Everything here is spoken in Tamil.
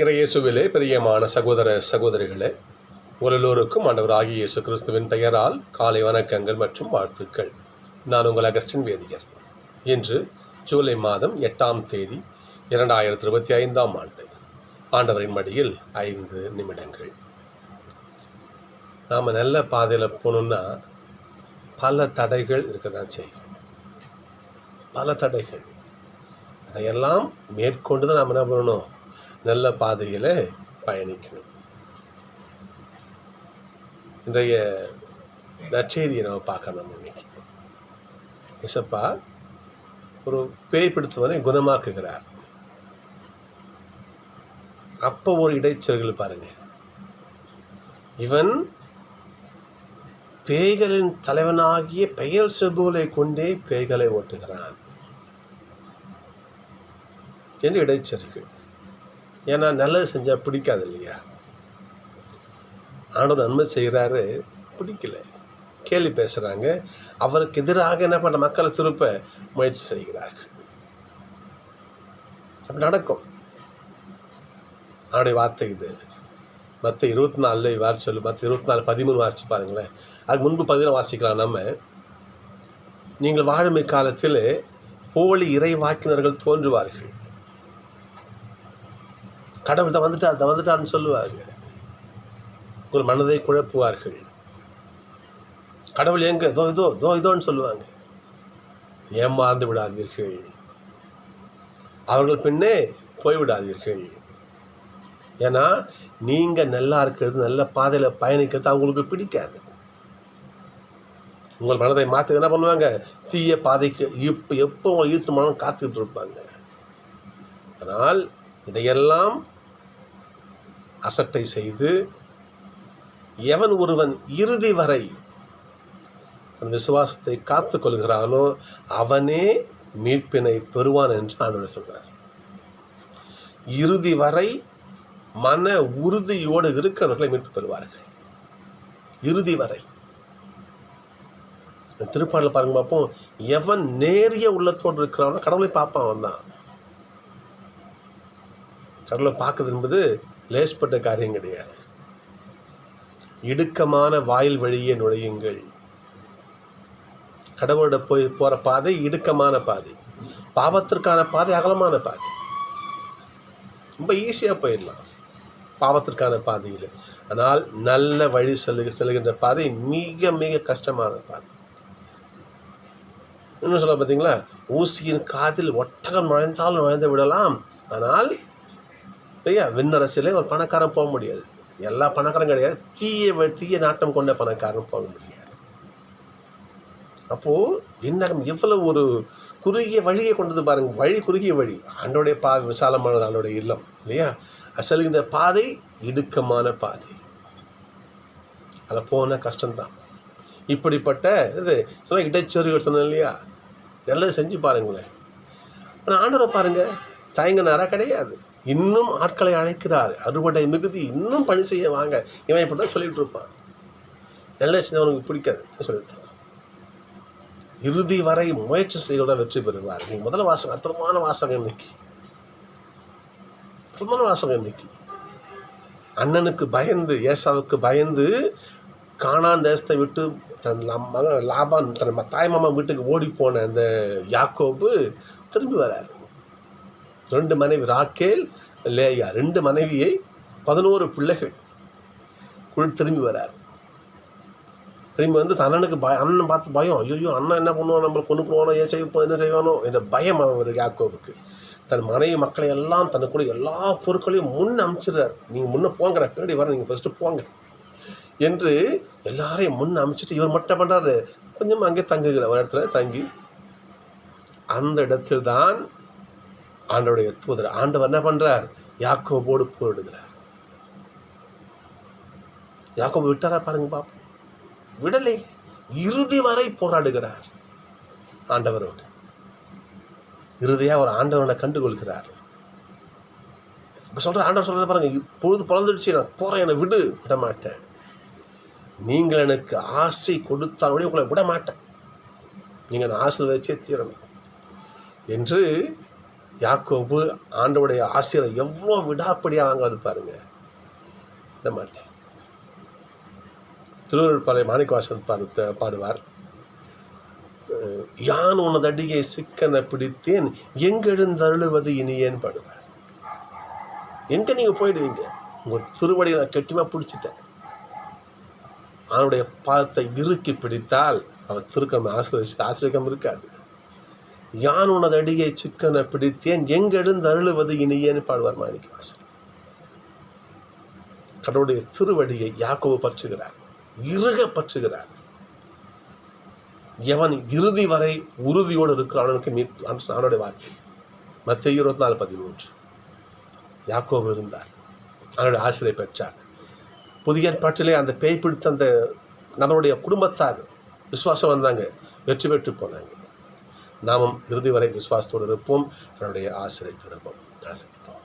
இறையேசுவிலே பிரியமான சகோதர சகோதரிகளே உரலோருக்கும் ஆண்டவராகிய ஆண்டவர் ஆகிய இயேசு கிறிஸ்துவின் பெயரால் காலை வணக்கங்கள் மற்றும் வாழ்த்துக்கள். நான் உங்கள் அகஸ்டின் வேதியர். இன்று ஜூலை மாதம் எட்டாம் தேதி இரண்டாயிரத்தி இருபத்தி ஐந்தாம் ஆண்டு. ஆண்டவரின் மடியில் ஐந்து நிமிடங்கள். நாம் நல்ல பாதையில் போகணுன்னா பல தடைகள் இருக்க தான் செய்யும். பல தடைகள். அதையெல்லாம் மேற்கொண்டு தான் நாம் என்ன பண்ணணும்? நல்ல பாதையில் பயணிக்கணும். இன்றைய நற்செய்தியை நம்ம பார்க்கணும் இன்னைக்கு. இசப்பா ஒரு பேய் பிடித்தவனை குணமாக்குகிறார். அப்போ ஒரு இடைச்சல்கள் பாருங்க. இவன் பேய்களின் தலைவனாகிய பெயர் செபுகளை கொண்டே பேய்களை ஓட்டுகிறான். என்று இடைச்சல்கள் ஏன்னா நல்லது செஞ்சால் பிடிக்காது இல்லையா? ஆண்டவர் நன்மை செய்கிறாரு பிடிக்கல. கேள்வி பேசுகிறாங்க அவருக்கு எதிராக என்ன பண்ண மக்களை திருப்ப முயற்சி செய்கிறார்கள். அப்படி நடக்கும். அவனுடைய வார்த்தை இது. மற்ற இருபத்தி நாலில் வார சொல்லு. மற்ற இருபத்தி நாலு பதிமூணு வாசிச்சு பாருங்களேன். அதுக்கு முன்பு பதினாறு வாசிக்கலாம் நம்ம. நீங்கள் வாழும் காலத்தில் போலி இறை வாக்கினர்கள் தோன்றுவார்கள். கடவுள் தான் வந்துட்டார் தான் வந்துட்டார்னு சொல்லுவாங்க உங்கள் மனதை குழப்புவார்கள். கடவுள் எங்கே? தோ இதோ தோ இதோன்னு சொல்லுவாங்க. ஏமாந்து விடாதீர்கள். அவர்கள் பின்னே போய்விடாதீர்கள் ஏன்னா நீங்கள் நல்லா இருக்கிறது நல்ல பாதையில் பயணிக்கிறது அவங்களுக்கு பிடிக்காது. உங்கள் மனதை மாற்ற என்ன பண்ணுவாங்க? தீய பாதைக்கு இப்போ எப்போ உங்களை ஈர்த்து மனம் காத்துக்கிட்டு இருப்பாங்க. அதனால் இதையெல்லாம் அசட்டை செய்து எவன் ஒருவன் இறுதி வரை அந்த விசுவாசத்தை காத்து கொள்கிறானோ அவனே மீட்பினை பெறுவான் என்று ஆண்டவர் சொல்கிறார் இறுதி வரை மன உறுதியோடு இருக்கிறவர்களை மீட்பு பெறுவார்கள். இறுதி வரை. திருப்பாடல பாருங்க பார்ப்போம். எவன் நேரிய உள்ளத்தோடு இருக்கிறானோ கடவுளை பார்ப்பான் அவன் தான் கடவுளை பார்க்குறது என்பது லேஸ்பட்ட காரியம் கிடையாது. இடுக்கமான வாயில் வழியே நுழையுங்கள். கடவுளோட போய் போகிற பாதை இடுக்கமான பாதை. பாவத்திற்கான பாதை அகலமான பாதை. ரொம்ப ஈஸியாக போயிடலாம். பாவத்திற்கான பாதையில். ஆனால் நல்ல வழி செல்லு செல்கின்ற பாதை மிக மிக கஷ்டமான பாதை. இன்னும் சொல்ல பார்த்தீங்களா ஊசியின் காதில் ஒட்டகம் நுழைந்தாலும் நுழைந்து விடலாம். ஆனால் இல்லையா விண்ணரசிலே ஒரு பணக்காரன் போக முடியாது. எல்லா பணக்காரன் கிடையாது. தீய தீய நாட்டம் கொண்ட பணக்காரன் போக முடியாது. அப்போது விண்ணகம் எவ்வளவு ஒரு குறுகிய வழியை கொண்டது பாருங்க. வழி குறுகிய வழி. ஆண்டோடைய பா விசாலமானது ஆண்டோடைய இல்லம் இல்லையா? அது செல்கின்ற பாதை இடுக்கமான பாதை. அதில் போன கஷ்டம்தான். இப்படிப்பட்ட இது சொன்னால் இடைச்செருகள் சொன்னேன் இல்லையா? நல்லது செஞ்சு பாருங்களேன். ஆனால் ஆண்டவரை தயங்க தயங்கினாரா கிடையாது. இன்னும் ஆட்களை அழைக்கிறார். அறுவடை மிகுதி இன்னும் பணி செய்ய வாங்க. இவன் இப்படி தான் சொல்லிட்டு இருப்பான். நல்லது செஞ்சவனுக்கு பிடிக்காது. சொல்லிட்டு இறுதி வரை முயற்சி செய்வதான் வெற்றி பெறுவார். நீ முதல் வாசகம் அற்புதமான வாசகம் இன்னைக்கு. அற்புதமான வாசகம் இன்னைக்கு. அண்ணனுக்கு பயந்து ஏசாவுக்கு பயந்து காணான் தேசத்தை விட்டு தன் மகன் லாபான் தன் தாய் மாமா வீட்டுக்கு ஓடி போன அந்த யாக்கோபு திரும்பி வரார். ரெண்டு மனைவி ராக்கேல் லேயா ரெண்டு மனைவியை பதினோரு பிள்ளைகள் குழு திரும்பி வரார். திரும்பி வந்து தன் அண்ணனுக்கு பய அண்ணன் பார்த்து பயம். ஐயோ அண்ணன் என்ன பண்ணுவான்? நம்மளை கொண்டு போவானோ? ஏன் செய்வோம் என்ன செய்வானோ? என்ற பயம் அவர் யாக்கோவுக்கு தன் மனைவி மக்களை எல்லாம் தனக்குள்ள எல்லா பொருட்களையும் முன் அனுப்பிச்சிடுறார் நீங்கள் முன்னே போங்கிற பின்னாடி வர நீங்கள் ஃபஸ்ட்டு போங்க என்று எல்லாரையும் முன் அமைச்சிட்டு இவர் மட்டும் பண்ணுறாரு கொஞ்சம் அங்கே தங்குகிற ஒரு இடத்துல தங்கி அந்த இடத்தில் தான் ஆண்டவருடைய தூதர். ஆண்டவர் என்ன பண்ணுறார் யாக்கோபோடு போரிடுகிறார். யாக்கோபு விட்டாரா பாருங்க பாப்போம். விடலை. இறுதி வரை போராடுகிறார் ஆண்டவரோடு. இறுதியாக ஒரு ஆண்டவனை கண்டுகொள்கிறார். இப்போ சொல்கிற ஆண்டவர் சொல்கிற பாருங்க. இப்பொழுது பிறந்துடுச்சு. நான் போகிறேன் என்னை விடு விட மாட்டேன் நீங்கள் எனக்கு ஆசை கொடுத்தாலும் உங்களை விட மாட்டேன் நீங்கள் நான் வச்சே தீரணும். என்று யாக்கோபு ஆண்டவுடைய ஆசிரியரை எவ்வளோ விடாப்படியாக வாங்க பாருங்க. இந்த மாட்டேன் திருவருட்பாலை மாணிக்கவாசன் பாடு பாடுவார். யான் உனது அடியை சிக்கனை பிடித்தேன் எங்கெழுந்தருளுவது இனியேன் பாடுவார். எங்கே நீங்கள் போயிடுவீங்க? உங்கள் திருவடியை நான் கெட்டியமாக பிடிச்சிட்டேன். அவனுடைய பாதத்தை இறுக்கி பிடித்தால் அவர் திருக்கம் ஆசிரியர் ஆசிரியக்கம் இருக்காது. யான் உனது அடியை சிக்கன பிடித்தேன்? எங்கெழுந்து அருளுவது இனியேன்னு பாடுவார் மாணிக்கவாசன். கடவுளுடைய திருவடியை யாக்கோவு பற்றுகிறார். இறுக பற்றுகிறார். எவன் இறுதி வரை உறுதியோடு இருக்கிறானுக்கு மீட்பு அவனுடைய வாழ்க்கை. மத்திய இருபத்தி நாலு பதிமூன்று. யாக்கோவு இருந்தார். அவனுடைய ஆசிரியை பெற்றார். புதிய பாட்டிலே அந்த பேய் பிடித்த அந்த நபருடைய குடும்பத்தார் விசுவாசம் வந்தாங்க. வெற்றி பெற்று போனாங்க. நாமும் இறுதி வரை விசுவாசத்தோடு இருப்போம். அவருடைய ஆசிரியை ஆசிரியப்போம்